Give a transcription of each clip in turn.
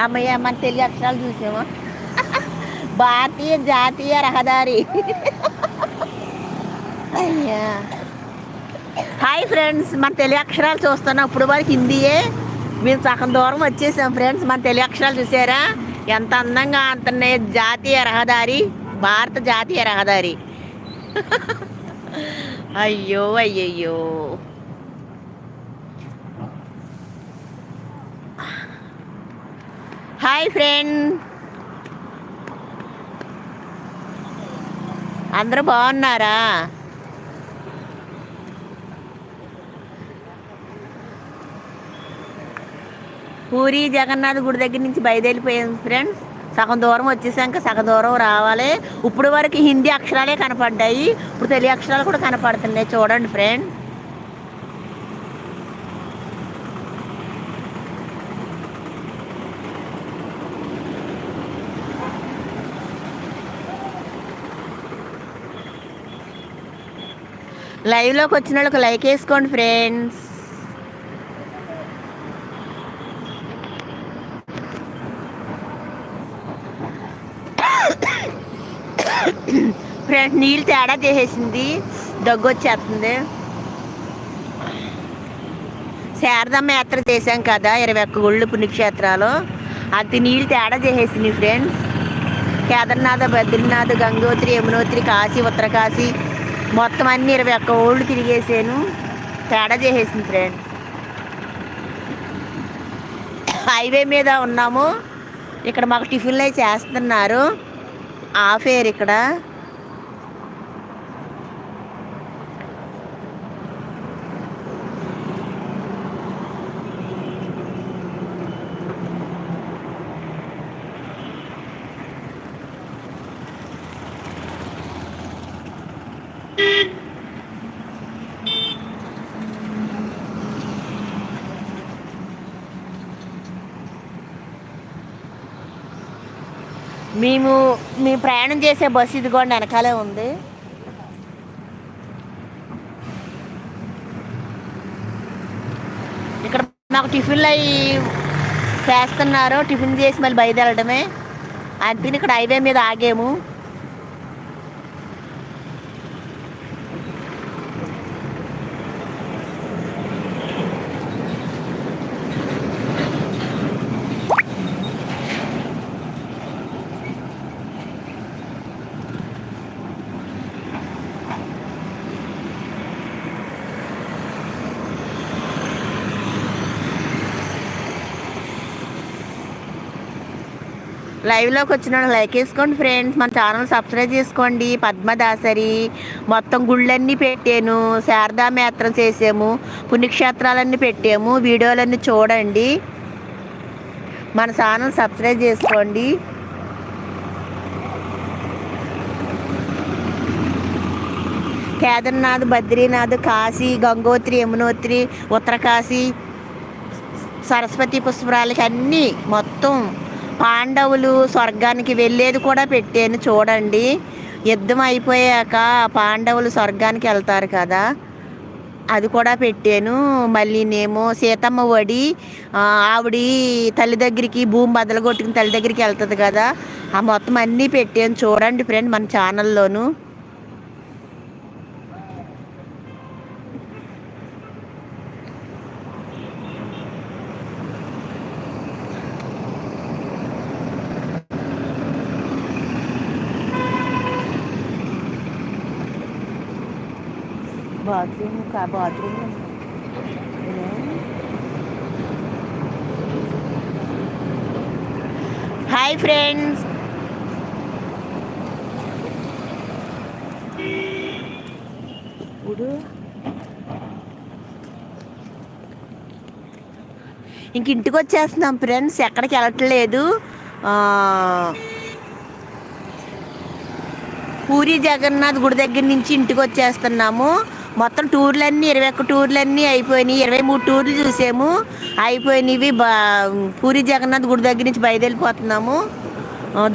అమ్మయ్య మన తెలుగు అక్షరాలు చూసాము భారతీయ జాతీయ రహదారి. అయ్యా. హాయ్ ఫ్రెండ్స్ మన తెలుగు అక్షరాలు చూస్తున్నాం. ఇప్పుడు వరకు హిందీయే. మేము సగం దూరం వచ్చేసాం ఫ్రెండ్స్ మన తెలుగు అక్షరాలు చూసారా? ఎంత అందంగా అంటున్నాయి. జాతీయ రహదారి భారత జాతీయ రహదారి. అయ్యో అయ్యయ్యో. Hi friend. అందరూ బాగున్నారా? పూరి జగన్నాథ్ గుడి దగ్గర నుంచి బయలుదేరిపోయాం ఫ్రెండ్స్. సగం దూరం వచ్చేసాక సగం దూరం రావాలి. ఇప్పుడు వరకు హిందీ అక్షరాలే కనపడ్డాయి. ఇప్పుడు తెలుగు అక్షరాలు కూడా కనపడుతున్నాయి. చూడండి ఫ్రెండ్. లైవ్లోకి వచ్చిన వాళ్ళకి లైక్ వేసుకోండి ఫ్రెండ్స్. ఫ్రెండ్స్ నీళ్ళు తేడా చేసేసింది. దగ్గు వచ్చేస్తుంది. శారదమ్మ యాత్ర చేశాం కదా ఇరవై ఒక్క గుళ్ళు పుణ్యక్షేత్రాలు. అది నీళ్ళు తేడా చేసేసింది ఫ్రెండ్స్. కేదర్నాథ్ బద్రీనాథ్ గంగోత్రి యమునోత్రి కాశీ ఉత్తరకాశీ మొత్తం అన్ని ఇరవై ఒక్క ఓళ్ళు తిరిగేసాను. తేడా చేసేసింది ఫ్రెండ్. హైవే మీద ఉన్నాము. ఇక్కడ మాకు టిఫిన్లు అవి చేస్తున్నారు ఎయిర్ ఇక్కడ. మేము మేము ప్రయాణం చేసే బస్సు ఇదిగోండి వెనకాలే ఉంది. ఇక్కడ మాకు టిఫిన్లు అవి చేస్తున్నారు. టిఫిన్ చేసి మళ్ళీ బయలుదేరడమే. అందుకని ఇక్కడ హైవే మీద ఆగాము. లైవ్లోకి వచ్చిన లైక్ వేసుకోండి ఫ్రెండ్స్ మన ఛానల్ సబ్స్క్రైబ్ చేసుకోండి. పద్మదాసరి మొత్తం గుళ్ళన్నీ పెట్టాను. శారదామేత్రం చేసాము. పుణ్యక్షేత్రాలన్నీ పెట్టాము. వీడియోలన్నీ చూడండి. మన ఛానల్ సబ్స్క్రైబ్ చేసుకోండి. కేదార్నాథ్ బద్రీనాథ్ కాశీ గంగోత్రి యమునోత్రి ఉత్తరకాశీ సరస్వతి పుష్పరాలకి అన్నీ మొత్తం పాండవులు స్వర్గానికి వెళ్ళేది కూడా పెట్టాను చూడండి. యుద్ధం అయిపోయాక పాండవులు స్వర్గానికి వెళ్తారు కదా. అది కూడా పెట్టాను. మళ్ళీ నేమో సీతమ్మ వడి ఆవిడ తల్లి దగ్గరికి భూమి బదలగొట్టుకుని తల్లి దగ్గరికి వెళ్తుంది కదా. ఆ మొత్తం అన్నీ పెట్టాను చూడండి ఫ్రెండ్ మన ఛానల్లోనూ. బాత్రూమ్ కా బాత్రూమ్. Hi friends. ఇప్పుడు ఇంక ఇంటికి వచ్చేస్తున్నాం ఫ్రెండ్స్ ఎక్కడికి వెళ్ళట్లేదు. పూరి జగన్నాథ్ గుడి దగ్గర నుంచి ఇంటికి వచ్చేస్తున్నాము మొత్తం టూర్లన్నీ ఇరవై ఒక్క టూర్లన్నీ అయిపోయినాయి. ఇరవై మూడు టూర్లు చూసాము. అయిపోయినవి బా పూరి జగన్నాథ్ గుడి దగ్గర నుంచి బయలుదేరిపోతున్నాము.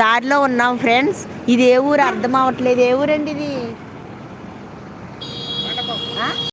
దారిలో ఉన్నాం ఫ్రెండ్స్. ఇది ఏ ఊరు అర్థం అవ్వట్లేదు. ఏ ఊరండి ఇది?